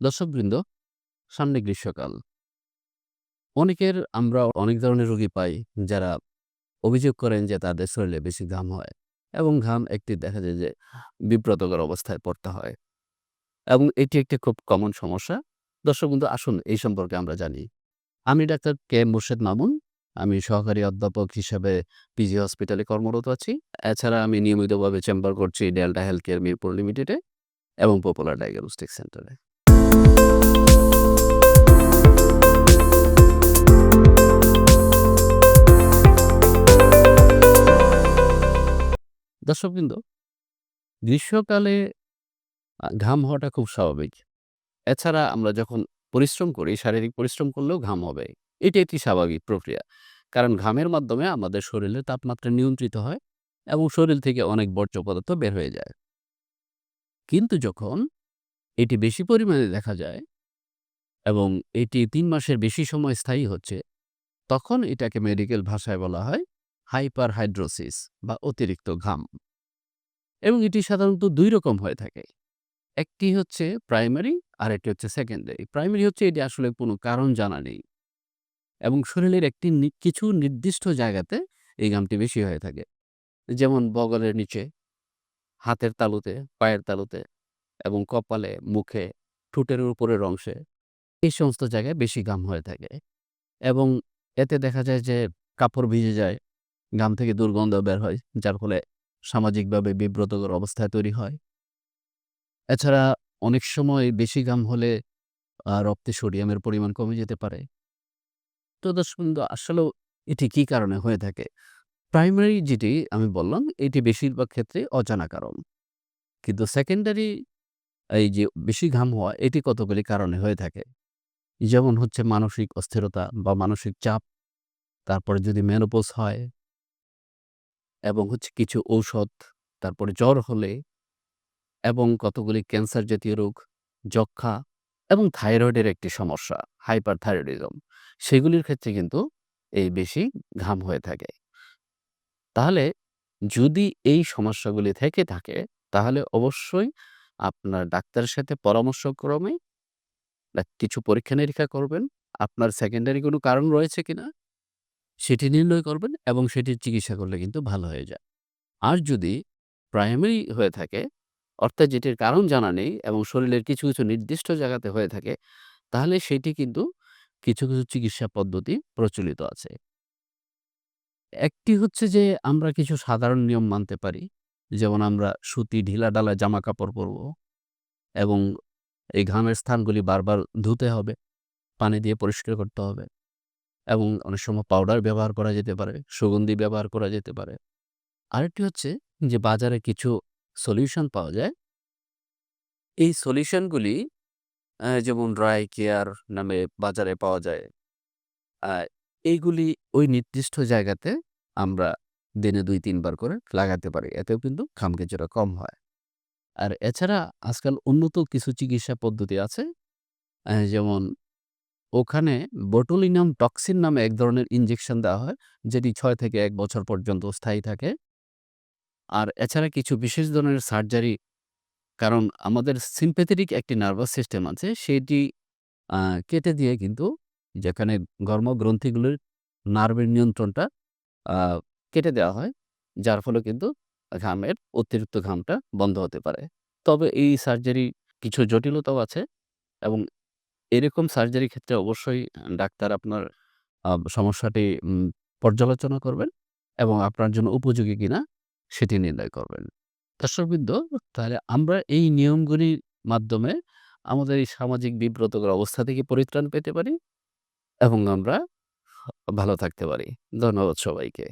দর্শকবৃন্দ, সামনে গ্রীষ্মকাল। অনেকের আমরা অনেক ধরনের রোগী পাই যারা অভিযোগ করেন যে তাদের শরীরে বেশি ঘাম হয় এবং ঘাম একটি দেখা যায় যে বিব্রতকর অবস্থায় পড়তে হয় এবং এটি একটি খুব কমন সমস্যা। দর্শকবৃন্দ আসুন এই সম্পর্কে আমরা জানি। আমি ডাক্তার কে মোর্শেদ মামুন। আমি সহকারী অধ্যাপক হিসাবে পিজি হসপিটালে কর্মরত আছি। এছাড়া আমি নিয়মিতভাবে চেম্বার করছি ডেল্টা হেলথ কেয়ার মিরপুর লিমিটেডে এবং পপুলার ডায়াগনস্টিক সেন্টারে। দর্শকবৃন্দ, গ্রীষ্মকালে ঘাম হওয়াটা খুব স্বাভাবিক। এছাড়া আমরা যখন পরিশ্রম করি, শারীরিক পরিশ্রম করলেও ঘাম হবে। এটি একটি স্বাভাবিক প্রক্রিয়া। কারণ ঘামের মাধ্যমে আমাদের শরীরের তাপমাত্রা নিয়ন্ত্রিত হয় এবং শরীর থেকে অনেক বর্জ্য পদার্থ বের হয়ে যায়। কিন্তু যখন এটি বেশি পরিমাণে দেখা যায় এবং এটি তিন মাসের বেশি সময় স্থায়ী হচ্ছে, তখন এটাকে মেডিকেল ভাষায় বলা হয় হাইপারহাইড্রোসিস বা অতিরিক্ত ঘাম। এবং এটি সাধারণত দুই রকম হয়ে থাকে। একটি হচ্ছে প্রাইমারি আর একটি হচ্ছে সেকেন্ডারি। প্রাইমারি হচ্ছে এটি আসলে কোনো কারণ জানা নেই। এবং শরীরের একটি কিছু নির্দিষ্ট জায়গাতে এই ঘামটি বেশি হয়ে থাকে। যেমন বগলের নিচে, হাতের তালুতে, পায়ের তালুতে এবং কপালে, মুখে, ঠোঁটের উপরের অংশে এই সমস্ত জায়গায় বেশি ঘাম হয়ে থাকে। এবং এতে দেখা যায় যে কাপড় ভিজে যায়, ঘাম থেকে দুর্গন্ধ বের হয়, যার ফলে সামাজিকভাবে বিব্রতকর অবস্থায় তৈরি হয়। এছাড়া অনেক সময় বেশি ঘাম হলে রক্তে সোডিয়ামের পরিমাণ কমে যেতে পারে। তো দর্শকবৃন্দ আসলেও এটি কি কারণে হয়ে থাকে? প্রাইমারি যেটি আমি বললাম এটি বেশিরভাগ ক্ষেত্রে অজানা কারণ। কিন্তু সেকেন্ডারি এই যে বেশি ঘাম হওয়া এটি কতগুলি কারণে হয়ে থাকে। যেমন হচ্ছে মানসিক অস্থিরতা বা মানসিক চাপ, তারপরে যদি মেনোপজ হয় এবং হচ্ছে কিছু ঔষধ, তারপরে জ্বর হলে এবং কতগুলি ক্যান্সার জাতীয় রোগ, যক্ষা এবং থাইরয়েডের একটি সমস্যা হাইপার থাইরয়েডিজম সেগুলির ক্ষেত্রে কিন্তু এই বেশি ঘাম হয়ে থাকে। তাহলে যদি এই সমস্যাগুলি থেকে থাকে তাহলে অবশ্যই আপনার ডাক্তারের সাথে পরামর্শক্রমে আ কিছু পরীক্ষা-নিরীক্ষা করবেন। আপনার সেকেন্ডারি কোনো কারণ রয়েছে কিনা সেটি নির্ণয় করবেন এবং সেটির চিকিৎসা করলে কিন্তু ভালো হয়ে যায়। আর যদি প্রাইমারি হয়ে থাকে অর্থাৎ যেটির কারণ জানা নেই এবং শরীরের কিছু, কিছু নির্দিষ্ট জায়গাতে হয়ে থাকে তাহলে সেটি কিন্তু কিছু, কিছু চিকিৎসা পদ্ধতি প্রচলিত আছে। একটি হচ্ছে যে আমরা কিছু সাধারণ নিয়ম মানতে পারি। যেমন আমরা সুতি ঢিলাঢালা জামাকাপড় পরবো এবং এই ঘামের স্থানগুলি বারবার ধুতে হবে। পানি দিয়ে পরিষ্কার করতে হবে এবং অনেক সময় পাউডার ব্যবহার করা যেতে পারে, সুগন্ধি ব্যবহার করা যেতে পারে। আরেকটি হচ্ছে যে বাজারে কিছু সলিউশন পাওয়া যায়। এই সলিউশনগুলি যেমন ড্রাই কেয়ার নামে বাজারে পাওয়া যায়। এইগুলি ওই নির্দিষ্ট জায়গাতে আমরা দিনে দুই তিনবার করে লাগাতে পারি। এতেও কিন্তু কিছুটা কম হয়। আর এছাড়া আজকাল উন্নত কিছু চিকিৎসা পদ্ধতি আছে। যেমন ওখানে বোটুলিনাম টক্সিন নামে এক ধরনের ইনজেকশন দেওয়া হয়, যেটি ছয় থেকে এক বছর পর্যন্ত স্থায়ী থাকে। আর এছাড়া কিছু বিশেষ ধরনের সার্জারি কারণ আমাদের সিম্প্যাথেটিক একটি নার্ভাস সিস্টেম আছে সেটি কেটে দিয়ে কিন্তু যেখানে গর্মগ্রন্থিগুলির নার্ভের নিয়ন্ত্রণটা কেটে দেওয়া হয়। যার ফলে কিন্তু ঘামের অতিরিক্ত ঘামটা বন্ধ হতে পারে। তবে এই সার্জারি কিছু জটিলতাও আছে এবং এরকম সার্জারির ক্ষেত্রে অবশ্যই ডাক্তার আপনার সমস্যাটি পর্যালোচনা করবেন এবং আপনার জন্য উপযোগী কিনা সেটি নির্ণয় করবেন। দর্শকবৃন্দ, তাহলে আমরা এই নিয়মগুলির মাধ্যমে আমাদের এই সামাজিক বিব্রতকর অবস্থা থেকে পরিত্রাণ পেতে পারি এবং আমরা ভালো থাকতে পারি। ধন্যবাদ সবাইকে।